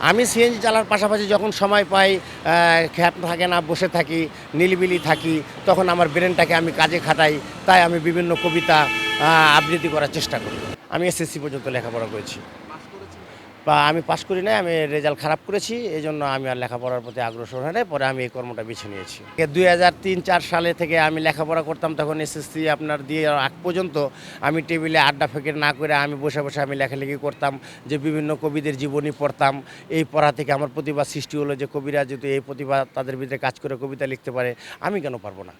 আমি সিএনজি চালার পাশাপাশি যখন সময় পাই খ্যাপ থাকে না, বসে থাকি, নিলিবিলি থাকি, তখন আমার ব্রেনটাকে আমি কাজে খাটাই, তাই আমি বিভিন্ন কবিতা আবৃত্তি করার চেষ্টা করি। আমি এসএসসি পর্যন্ত লেখাপড়া করেছি। বা আমি পাশ করি নাই, আমি রেজাল্ট খারাপ করেছি এই জন্য আমি আর লেখাপড়ার প্রতি আগ্রসর হয় পরে আমি এই কর্মটা বেছে নিয়েছি। দুই হাজার তিন চার সালে থেকে আমি লেখাপড়া করতাম, তখন এসএসসি আপনার দিয়ে আগ পর্যন্ত আমি টেবিলে আড্ডা ফেকের না করে আমি বসে বসে আমি লেখালেখি করতাম, যে বিভিন্ন কবিদের জীবনী পড়তাম। এই পড়া থেকে আমার প্রতিভা সৃষ্টি হলো যে কবিরা যদি এই প্রতিভা তাদের ভিতরে কাজ করে কবিতা লিখতে পারে, আমি কেন পারব না?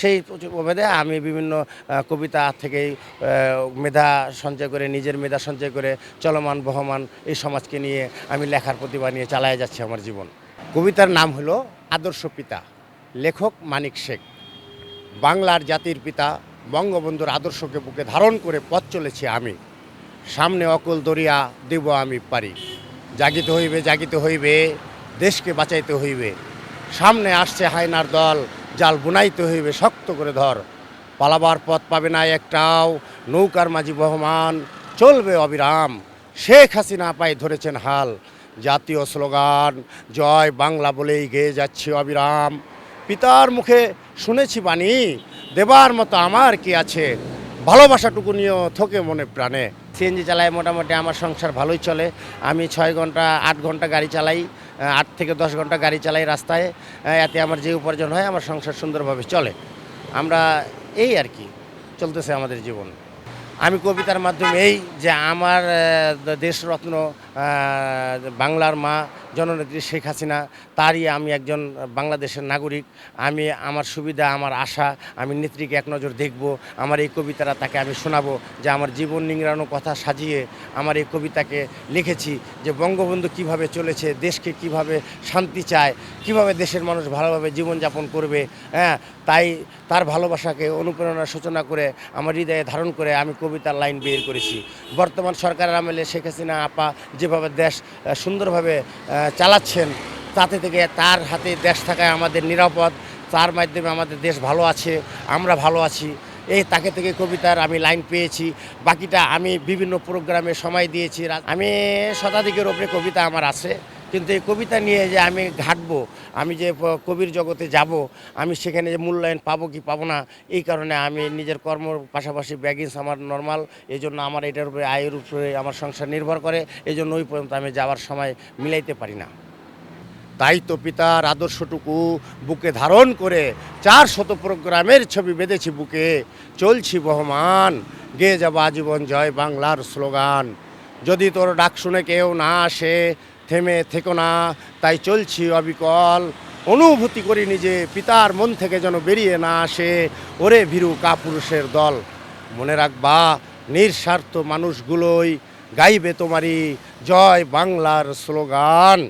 সেই প্রভেদে আমি বিভিন্ন কবিতা থেকেই মেধা সঞ্চয় করে, নিজের মেধা সঞ্চয় করে, চলমান, বহমান এই সমাজকে নিয়ে আমি লেখার প্রতিভা নিয়ে চালায় যাচ্ছি আমার জীবন। কবিতার নাম হলো আদর্শ পিতা, লেখক মানিক শেখ। বাংলার জাতির পিতা, বঙ্গবন্ধুর আদর্শকে বুকে ধারণ করে পথ চলেছি আমি। সামনে অকল দরিয়া, দেব আমি পারি। জাগিতে হইবে জাগিতে হইবে, দেশকে বাঁচাইতে হইবে। সামনে আসছে হায়নার দল জাল বুনাইতে হইবে, শক্ত করে ধর। পালাবার পথ পাবে না একটাও, নৌকার মাঝি বহমান, চলবে অবিরাম। শেখ হাসিনা পায়ে ধরেছেন হাল। জাতীয় স্লোগান, জয় বাংলা বলেই গেয়ে যাচ্ছে অবিরাম। পিতার মুখে শুনেছি বাণী, দেবার মতো আমার কি আছে? ভালোবাসাটুকু নিয়েও থকে মনে প্রাণে। সিএনজি চালায় মোটামুটি আমার সংসার ভালোই চলে। আমি ছয় ঘণ্টা, আট ঘণ্টা গাড়ি চালাই। আট থেকে দশ ঘণ্টা গাড়ি চালাই রাস্তায় এতে আমার যে উপার্জন হয়, আমার সংসার সুন্দরভাবে চলে। আমরা এই আর কি, চলতেছে আমাদের জীবন। আমি কবিতার মাধ্যমে এই যে আমার দেশরত্ন বাংলার মা জননেত্রী শেখ হাসিনা, তারই আমি একজন বাংলাদেশের নাগরিক। আমি আমার সুবিধা, আমার আশা, আমি নেত্রীকে এক নজর দেখব, আমার এই কবিতাটা তাকে আমি শোনাবো, যে আমার জীবন নিংড়ানো কথা সাজিয়ে আমার এই কবিতাকে লিখেছি, যে বঙ্গবন্ধু কীভাবে চলেছে, দেশকে কীভাবে শান্তি চায়, কীভাবে দেশের মানুষ ভালোভাবে জীবনযাপন করবে হ্যাঁ তাই তার ভালোবাসাকে অনুপ্রেরণার সূচনা করে, আমার হৃদয়ে ধারণ করে আমি কবিতার লাইন বের করেছি। বর্তমান সরকারের আমলে শেখ হাসিনা, আপা, যেভাবে দেশ, সুন্দরভাবে চালাচ্ছেন, তাতে থেকে তার হাতে দেশ থাকায় আমাদের নিরাপদ, তার মাধ্যমে আমাদের দেশ ভালো আছে, আমরা ভালো আছি। এই তাকে থেকে কবিতার আমি লাইন পেয়েছি, বাকিটা আমি বিভিন্ন প্রোগ্রামে সময় দিয়েছি। আমি শতাধিকের ওপরে কবিতা আমার আছে। কিন্তু এই কবিতা নিয়ে যে আমি ঘাটবো, আমি যে কবির জগতে যাব, আমি সেখানে যে মূল্যায়ন পাবো কি পাবো না, এই কারণে আমি নিজের কর্মর পাশাপাশি ব্যাগিংস আমার নর্মাল এই জন্য আমার এটার উপরে, আয়ের উপরে আমার সংসার নির্ভর করে এই জন্য ওই পর্যন্ত আমি যাওয়ার সময় মিলাইতে পারি না। তাই তো পিতার আদর্শটুকু বুকে ধারণ করে চার শত প্রোগ্রামের ছবি বেঁধেছি বুকে, চলছি বহমান গেয়ে যাব আজীবন জয় বাংলার স্লোগান। যদি তোর ডাক শুনে কেউ না আসে থেমে থেকো না, তাই চলছি অবিকল। অনুভূতি করি নিজে, পিতার মন থেকে যেন বেরিয়ে না আসে। ওরে ভীরু কাপুরুষের দল, মনে রাখবা, নিঃস্বার্থ মানুষগুলোই গাইবে তোমারই জয় বাংলার স্লোগান।